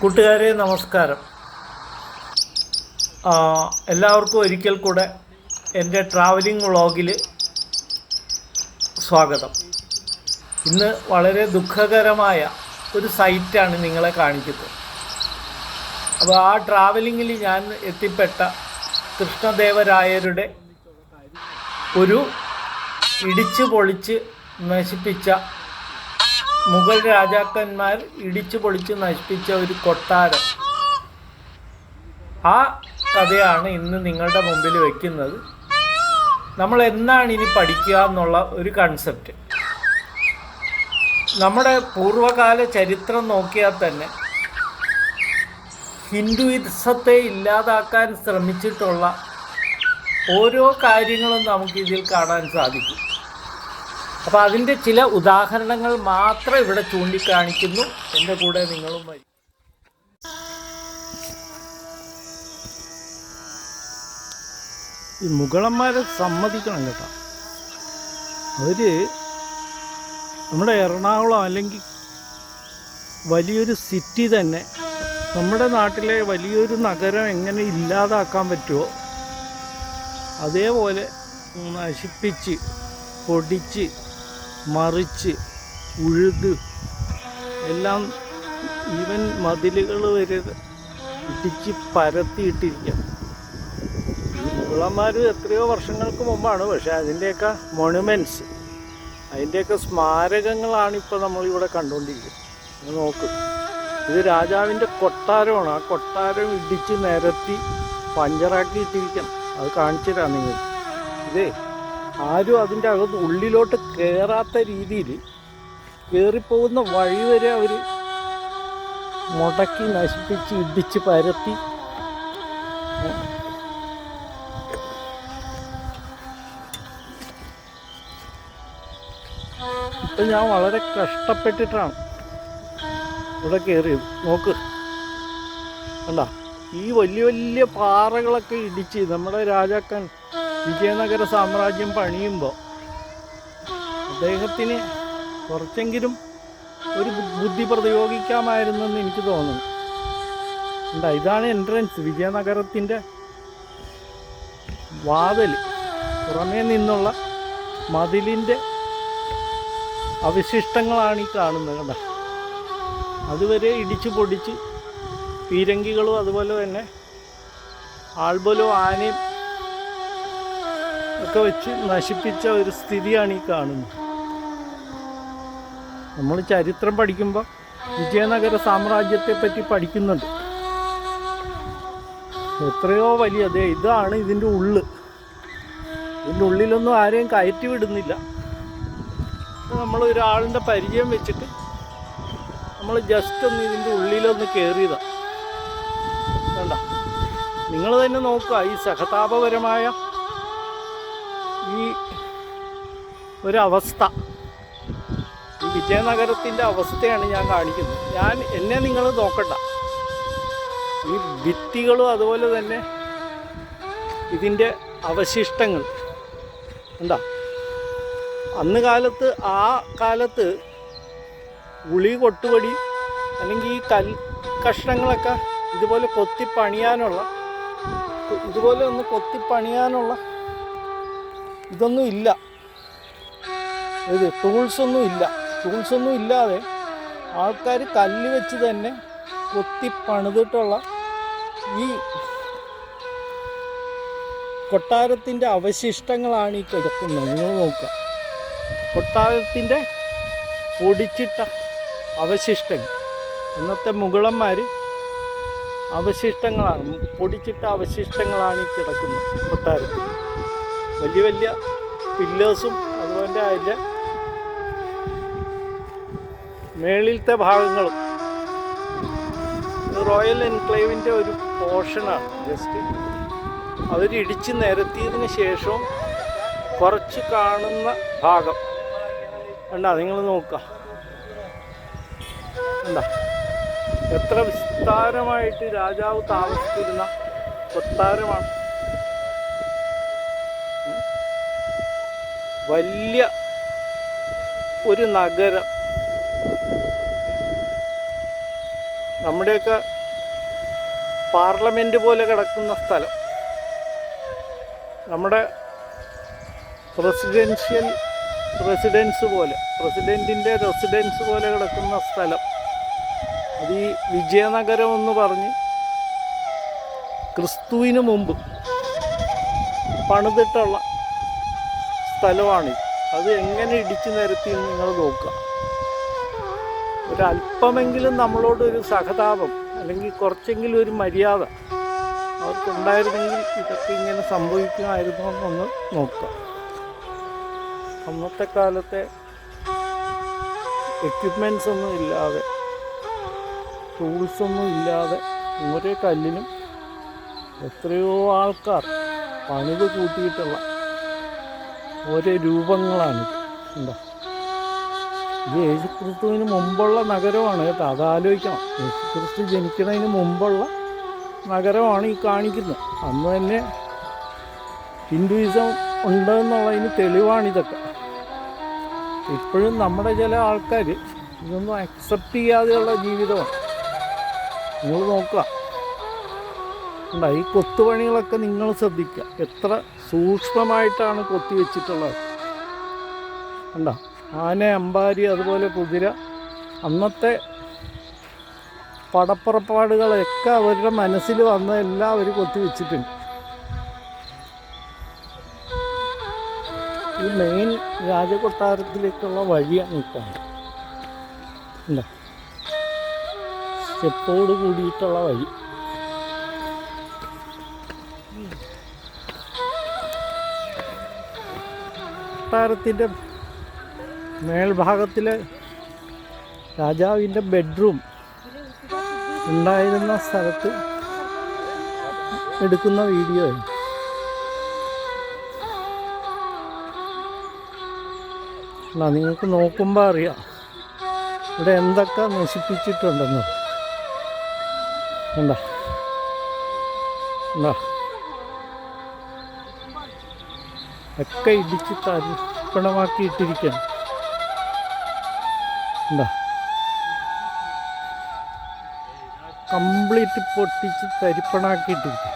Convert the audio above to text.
കൂട്ടുകാരെ നമസ്കാരം. എല്ലാവർക്കും ഒരിക്കൽ കൂടെ എന്റെ ട്രാവലിംഗ് വ്ളോഗിൽ സ്വാഗതം. ഇന്ന് വളരെ ദുഃഖകരമായ ഒരു സൈറ്റാണ് നിങ്ങളെ കാണിക്കുന്നത്. അപ്പോൾ ആ ട്രാവലിങ്ങിൽ ഞാൻ എത്തിപ്പെട്ട കൃഷ്ണദേവരായരുടെ ഒരു ഇടിച്ചു പൊളിച്ച് നശിപ്പിച്ച മുഗൾ രാജാക്കന്മാർ ഇടിച്ചു പൊളിച്ച് നശിപ്പിച്ച ഒരു കൊട്ടാരം. ആ കഥയാണ് ഇന്ന് നിങ്ങളുടെ മുമ്പിൽ വെക്കുന്നത്. നമ്മൾ എന്നാണ് ഇനി പഠിക്കുക എന്നുള്ള ഒരു കൺസെപ്റ്റ് നമ്മുടെ പൂർവകാല ചരിത്രം നോക്കിയാൽ തന്നെ ഹിന്ദുയിസത്തെ ഇല്ലാതാക്കാൻ ശ്രമിച്ചിട്ടുള്ള ഓരോ കാര്യങ്ങളും നമുക്കിതിൽ കാണാൻ സാധിക്കും. അപ്പോൾ അതിന്റെ ചില ഉദാഹരണങ്ങൾ മാത്രം ഇവിടെ ചൂണ്ടിക്കാണിക്കുന്നു. എന്റെ കൂടെ നിങ്ങളും വരും. ഈ മുഗളന്മാരെ സമ്മതിക്കണം കേട്ടോ. അവർ നമ്മുടെ എറണാകുളം അല്ലെങ്കിൽ വലിയൊരു സിറ്റി തന്നെ നമ്മുടെ നാട്ടിലെ വലിയൊരു നഗരം എങ്ങനെ ഇല്ലാതാക്കാൻ പറ്റുമോ അതേപോലെ നശിപ്പിച്ച് പൊടിച്ച് മറിച്ച് ഉഴുത്. എല്ലാം ഈവൻ മതിലുകൾ വരെ ഇടിച്ച് പരത്തിയിട്ടിരിക്കുക മുഗളന്മാർ എത്രയോ വർഷങ്ങൾക്ക് മുമ്പാണ് പക്ഷേ അതിന്റെയൊക്കെ മൊണുമെന്റ്സ് അതിന്റെയൊക്കെ സ്മാരകങ്ങളാണ് ഇപ്പോൾ നമ്മളിവിടെ കണ്ടുകൊണ്ടിരിക്കുന്നത്. നോക്ക്. ഇത് രാജാവിന്റെ കൊട്ടാരമാണ്. ആ കൊട്ടാരം ഇടിച്ച് നിരത്തി പഞ്ചറാക്കി ഇട്ടിരിക്കണം അത് കാണിച്ചു തരാം നിങ്ങൾ ഇതേ ആരും അതിന്റെ അകത്ത് ഉള്ളിലോട്ട് കയറാത്ത രീതിയിൽ കയറിപ്പോകുന്ന വഴി വരെ അവർ മുടക്കി നശിപ്പിച്ച് ഇടിച്ച് പരത്തി. ഇപ്പം ഞാൻ വളരെ കഷ്ടപ്പെട്ടിട്ടാണ് ഇവിടെ കയറിയത് നോക്ക്. കണ്ട? ഈ വലിയ വലിയ പാറകളൊക്കെ ഇടിച്ച് നമ്മുടെ രാജാക്കൻ വിജയനഗര സാമ്രാജ്യം പണിയുമ്പോൾ അദ്ദേഹത്തിന് കുറച്ചെങ്കിലും ഒരു ബുദ്ധി പ്രയോഗിക്കാമായിരുന്നെന്ന് എനിക്ക് തോന്നുന്നു. എന്താ ഇതാണ് എൻട്രൻസ് വിജയനഗരത്തിന്റെ വാതിൽ പുറമേ നിന്നുള്ള മതിലിന്റെ അവശിഷ്ടങ്ങളാണ് ഈ കാണുന്നത് കണ്ട? അതുവരെ ഇടിച്ചു പൊടിച്ച് പീരങ്കികളും അതുപോലെ തന്നെ ആൾബലോ ആനയും ഒക്കെ വെച്ച് നശിപ്പിച്ച ഒരു സ്ഥിതിയാണ് ഈ കാണുന്നത്. നമ്മൾ ചരിത്രം പഠിക്കുമ്പോൾ വിജയനഗര സാമ്രാജ്യത്തെ പറ്റി പഠിക്കുന്നുണ്ട്. എത്രയോ വലിയ അതെ ഇതാണ് ഇതിന്റെ ഉള്ള്. ഇതിന്റെ ഉള്ളിലൊന്നും ആരെയും കയറ്റി വിടുന്നില്ല. നമ്മൾ ഒരാളിന്റെ പരിചയം വെച്ചിട്ട് നമ്മൾ ജസ്റ്റ് ഒന്ന് ഇതിന്റെ ഉള്ളിലൊന്ന് കയറിയതാണ് വേണ്ട നിങ്ങൾ തന്നെ നോക്കുക ഈ സഹതാപപരമായ ഈ ഒരവസ്ഥ. ഈ വിജയനഗരത്തിന്റെ അവസ്ഥയാണ് ഞാൻ കാണിക്കുന്നത്. ഞാൻ എന്നെ നിങ്ങൾ നോക്കണ്ട. ഈ ഭിത്തികളും അതുപോലെ തന്നെ ഇതിന്റെ അവശിഷ്ടങ്ങൾ. എന്താ? അന്ന് കാലത്ത് ആ കാലത്ത് ഉളി കൊട്ടുപടി അല്ലെങ്കിൽ ഈ കൽ കഷ്ണങ്ങളൊക്കെ ഇതുപോലെ കൊത്തി പണിയാനുള്ള ഇതുപോലെ ഒന്ന് കൊത്തി പണിയാനുള്ള ഇതൊന്നും ഇല്ല. ഇത് ടൂൾസ് ഒന്നും ഇല്ല. ടൂൾസൊന്നും ഇല്ലാതെ ആൾക്കാർ കല്ല് വെച്ച് തന്നെ കൊത്തി പണിതിട്ടുള്ള ഈ കൊട്ടാരത്തിന്റെ അവശിഷ്ടങ്ങളാണ് ഈ കിടക്കുന്നത് നിങ്ങൾ നോക്കുക. കൊട്ടാരത്തിന്റെ പൊടിച്ചിട്ട അവശിഷ്ടങ്ങൾ. ഇന്നത്തെ മുഗളന്മാർ അവശിഷ്ടങ്ങളാണ്. പൊടിച്ചിട്ട അവശിഷ്ടങ്ങളാണ് ഈ കിടക്കുന്നത് കൊട്ടാരത്തിൽ. വലിയ വലിയ പില്ലേഴ്സും അതുപോലെ അതിന്റെ മേളിലത്തെ ഭാഗങ്ങളും. റോയൽ എൻക്ലേവിന്റെ ഒരു പോർഷനാണ് ജസ്റ്റ് അവരിടിച്ച് നിരത്തിയതിന് ശേഷവും കുറച്ച് കാണുന്ന ഭാഗം. വേണ്ട നിങ്ങൾ നോക്കുക. എന്താ എത്ര വിസ്താരമായിട്ട് രാജാവ് താമസിച്ചിരുന്ന കൊട്ടാരമാണ്. വലിയ ഒരു നഗരം. നമ്മുടെയൊക്കെ പാർലമെന്റ് പോലെ കിടക്കുന്ന സ്ഥലം. നമ്മുടെ പ്രസിഡൻഷ്യൽ റെസിഡൻസ് പോലെ പ്രസിഡന്റിന്റെ റെസിഡൻസ് പോലെ കിടക്കുന്ന സ്ഥലം. അത് ഈ വിജയനഗരം എന്ന് പറഞ്ഞ് ക്രിസ്തുവിന് മുമ്പ് പണിതിട്ടുള്ള സ്ഥലമാണ്. അത് എങ്ങനെ ഇടിച്ചു നിരത്തി എന്ന് നിങ്ങൾ നോക്കുക. ഒരല്പമെങ്കിലും നമ്മളോടൊരു സഹതാപം അല്ലെങ്കിൽ കുറച്ചെങ്കിലും ഒരു മര്യാദ അവർക്കുണ്ടായിരുന്നെങ്കിൽ ഇതൊക്കെ ഇങ്ങനെ സംഭവിക്കുമായിരുന്നു എന്നൊന്ന് നോക്കുക. അന്നത്തെ കാലത്തെ എക്യുപ്മെൻസ് ഒന്നും ഇല്ലാതെ ടൂൾസ് ഒന്നും ഇല്ലാതെ ഓരോ കല്ലിനും എത്രയോ ആൾക്കാർ പണിത് കൂട്ടിയിട്ടുള്ള ഓരോ രൂപങ്ങളാണ്. എന്താ ഇത് യേശുക്രിസ്തുവിന് മുമ്പുള്ള നഗരമാണ്. കേട്ടോ അത് ആലോചിക്കണം. യേശുക്രിസ്തു ജനിക്കുന്നതിന് മുമ്പുള്ള നഗരമാണ് ഈ കാണിക്കുന്നത്. അന്ന് തന്നെ ഹിന്ദുയിസം ഉണ്ടെന്നുള്ളതിന് തെളിവാണിതൊക്കെ. ഇപ്പോഴും നമ്മുടെ ചില ആൾക്കാർ ഇതൊന്നും അക്സെപ്റ്റ് ചെയ്യാതെയുള്ള ജീവിതമാണ്. നിങ്ങൾ നോക്കുക. ഈ കൊത്തുപണികളൊക്കെ നിങ്ങൾ ശ്രദ്ധിക്കുക. എത്ര സൂക്ഷ്മമായിട്ടാണ് കൊത്തിവെച്ചിട്ടുള്ളത് കണ്ട? ആന അമ്പാരി അതുപോലെ കുതിര. അന്നത്തെ പടപ്പുറപ്പാടുകളൊക്കെ അവരുടെ മനസ്സിൽ വന്നതെല്ലാം അവർ കൊത്തിവെച്ചിട്ടുണ്ട് ഈ മെയിൻ രാജകൊട്ടാരത്തിലേക്കുള്ള വഴിയാണ് ഇപ്പോൾ സ്റ്റെപ്പോട് കൂടിയിട്ടുള്ള വഴി. കൊട്ടാരത്തിന്റെ മേൽഭാഗത്തിലെ രാജാവിന്റെ ബെഡ്റൂം ഉണ്ടായിരുന്ന സ്ഥലത്ത് എടുക്കുന്ന വീഡിയോ എന്നാ നിങ്ങൾക്ക് നോക്കുമ്പോൾ അറിയാം. ഇവിടെ എന്തൊക്കെ നശിപ്പിച്ചിട്ടുണ്ടെന്ന്. എന്താ എന്താ ഒക്കെ ഇടിച്ച് തരിപ്പണമാക്കിയിട്ടിരിക്കണം എന്താ? കംപ്ലീറ്റ് പൊട്ടിച്ച് തരിപ്പണാക്കിയിട്ടിരിക്കും